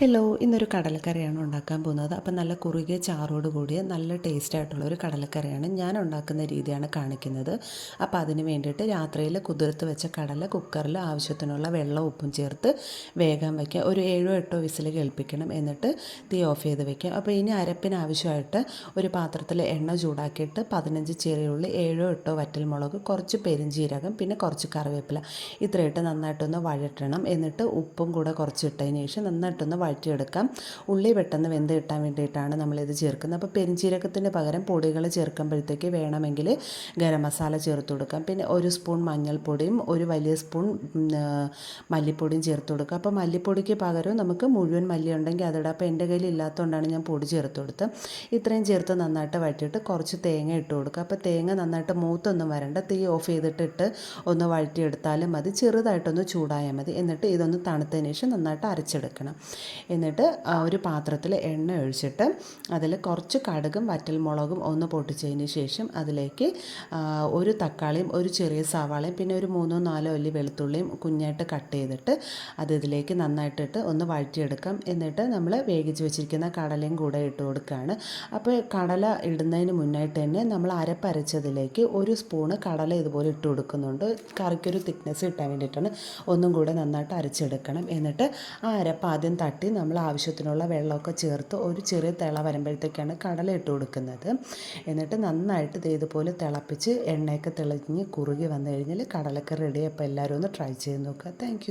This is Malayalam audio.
ഹലോ ഇന്നൊരു കടലക്കറിയാണ് ഉണ്ടാക്കാൻ പോകുന്നത്. അപ്പം നല്ല കുറുകിയ ചാറോട് കൂടിയ നല്ല ടേസ്റ്റ് ആയിട്ടുള്ള ഒരു കടലക്കറിയാണ് ഞാൻ ഉണ്ടാക്കുന്ന രീതിയാണ് കാണിക്കുന്നത്. അപ്പോൾ അതിന് വേണ്ടിയിട്ട് രാത്രിയിൽ കുതിർത്ത് വെച്ച കടല കുക്കറിൽ ആവശ്യത്തിനുള്ള വെള്ളം ഉപ്പും ചേർത്ത് വേഗം വയ്ക്കുക. ഒരു ഏഴോ എട്ടോ വിസിൽ കേൾപ്പിക്കണം. എന്നിട്ട് തീ ഓഫ് ചെയ്ത് വെക്കുക അപ്പോൾ ഇനി അരപ്പിന് ആവശ്യമായിട്ട് ഒരു പാത്രത്തിൽ എണ്ണ ചൂടാക്കിയിട്ട് പതിനഞ്ച് ചെറിയുള്ളി ഏഴോ എട്ടോ വറ്റൽമുളക് കുറച്ച് പെരിഞ്ചീരകം പിന്നെ കുറച്ച് കറിവേപ്പില. ഇത്രയിട്ട് നന്നായിട്ടൊന്ന് വഴറ്റണം. എന്നിട്ട് ഉപ്പും കൂടെ കുറച്ച് ഇട്ടതിന് ശേഷം നന്നായിട്ടൊന്ന് വഴറ്റിയെടുക്കാം. ഉള്ളി പെട്ടെന്ന് വെന്ത് കിട്ടാൻ വേണ്ടിയിട്ടാണ് നമ്മളിത് ചേർക്കുന്നത്. അപ്പോൾ പെരിഞ്ചീരകത്തിന് പകരം പൊടികൾ ചേർക്കുമ്പോഴത്തേക്ക് വേണമെങ്കിൽ ഗരം മസാല ചേർത്ത് കൊടുക്കാം. പിന്നെ ഒരു സ്പൂൺ മഞ്ഞൾപ്പൊടിയും ഒരു വലിയ സ്പൂൺ മല്ലിപ്പൊടിയും ചേർത്ത് കൊടുക്കുക അപ്പോൾ മല്ലിപ്പൊടിക്ക് പകരം നമുക്ക് മുഴുവൻ മല്ലി ഉണ്ടെങ്കിൽ അതിടാം. അപ്പോൾ എന്റെ കയ്യിൽ ഇല്ലാത്തതുകൊണ്ടാണ് ഞാൻ പൊടി ചേർത്ത് കൊടുത്തത്. ഇത്രയും ചേർത്ത് നന്നായിട്ട് വഴറ്റിയിട്ട് കുറച്ച് തേങ്ങ ഇട്ട് കൊടുക്കുക. അപ്പോൾ തേങ്ങ നന്നായിട്ട് മൂത്തൊന്നും വരണ്ട. തീ ഓഫ് ചെയ്തിട്ടിട്ട് ഒന്ന് വഴറ്റിയെടുത്താലും മതി. ചെറുതായിട്ടൊന്ന് ചൂടായാൽ മതി. എന്നിട്ട് ഇതൊന്ന് തണുത്തതിന് ശേഷം നന്നായിട്ട് അരച്ചെടുക്കണം. എന്നിട്ട് ഒരു പാത്രത്തിൽ എണ്ണ ഒഴിച്ചിട്ട് അതിൽ കുറച്ച് കടുകും വറ്റൽമുളകും ഒന്ന് പൊട്ടിച്ചതിന് ശേഷം അതിലേക്ക് ഒരു തക്കാളിയും ഒരു ചെറിയ സവാളയും പിന്നെ ഒരു മൂന്നോ നാലോ അല്ലി വെളുത്തുള്ളിയും കുഞ്ഞായിട്ട് കട്ട് ചെയ്തിട്ട് അത് ഇതിലേക്ക് നന്നായിട്ടിട്ട് ഒന്ന് വഴറ്റിയെടുക്കാം. എന്നിട്ട് നമ്മൾ വേവിച്ച് വെച്ചിരിക്കുന്ന കടലയും കൂടെ ഇട്ട് കൊടുക്കുകയാണ്. അപ്പോൾ കടല ഇടുന്നതിന് മുന്നായിട്ട് തന്നെ നമ്മൾ അരപ്പരച്ചതിലേക്ക് ഒരു സ്പൂണ് കടല ഇതുപോലെ ഇട്ട് കൊടുക്കുന്നുണ്ട്. കറിക്കൊരു തിക്നെസ് കിട്ടാൻ വേണ്ടിയിട്ടാണ് ഒന്നും കൂടെ നന്നായിട്ട് അരച്ചെടുക്കണം. എന്നിട്ട് ആ അരപ്പ് ആദ്യം തട്ടി നമ്മൾ ആവശ്യത്തിനുള്ള വെള്ളമൊക്കെ ചേർത്ത് ഒരു ചെറിയ തിള വരുമ്പോഴത്തേക്കാണ് കടല ഇട്ട് കൊടുക്കുന്നത്. എന്നിട്ട് നന്നായിട്ട് ഇത് ഇതുപോലെ തിളപ്പിച്ച് എണ്ണയൊക്കെ തെളിഞ്ഞ് കുറുകി വന്നു കഴിഞ്ഞാൽ കടലൊക്കെ റെഡി അപ്പോൾ എല്ലാവരും ഒന്ന് ട്രൈ ചെയ്ത് നോക്കുക. താങ്ക്